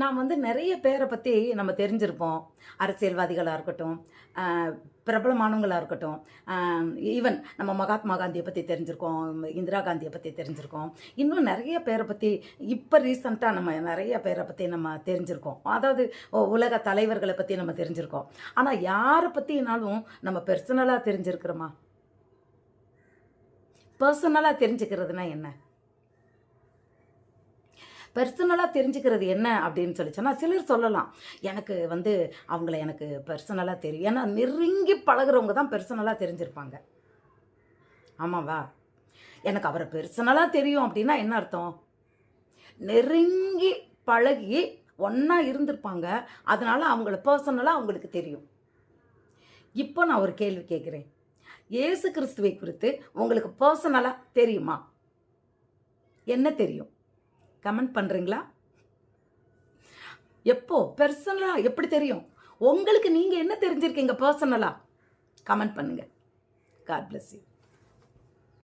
நாம் வந்து நிறைய பேரை பற்றி நம்ம தெரிஞ்சிருப்போம். அரசியல்வாதிகளாக இருக்கட்டும் பிரபலமானவங்களாக இருக்கட்டும். ஈவன் நம்ம மகாத்மா காந்தியை பற்றி தெரிஞ்சிருக்கோம் இந்திரா காந்தியை பற்றி தெரிஞ்சிருக்கோம். இன்னும் நிறைய பேரை பற்றி இப்போ ரீசண்டாக நம்ம நிறைய பேரை பற்றி நம்ம தெரிஞ்சிருக்கோம். அதாவது உலக தலைவர்களை பற்றி நம்ம தெரிஞ்சிருக்கோம். ஆனால் யாரை பற்றினாலும் நம்ம பர்சனலாக தெரிஞ்சிருக்கிறோமா? பர்சனலாக தெரிஞ்சுக்கிறதுனா என்ன? பர்சனலாக தெரிஞ்சுக்கிறது என்ன அப்படின்னு சொல்லி சொன்னால் சிலர் சொல்லலாம். எனக்கு வந்து அவங்கள எனக்கு பர்சனலாக தெரியும் ஏன்னா நெருங்கி பழகுறவங்க தான் பர்சனலாக தெரிஞ்சிருப்பாங்க. ஆமாவா? எனக்கு அவரை பர்சனலாக தெரியும் அப்படின்னா என்ன அர்த்தம்? நெருங்கி பழகி ஒன்றா இருந்திருப்பாங்க. அதனால் அவங்கள பர்சனலாக அவங்களுக்கு தெரியும். இப்போ நான் ஒரு கேள்வி கேட்குறேன். இயேசு கிறிஸ்துவை குறித்து உங்களுக்கு பர்சனலாக தெரியுமா? என்ன தெரியும்? கமெண்ட் பண்ணுறீங்களா எப்போ? பர்சனலாக எப்படி தெரியும்? உங்களுக்கு நீங்கள் என்ன தெரிஞ்சிருக்கீங்க பர்சனலாக கமெண்ட் பண்ணுங்கள் காட் பிளஸ் யூ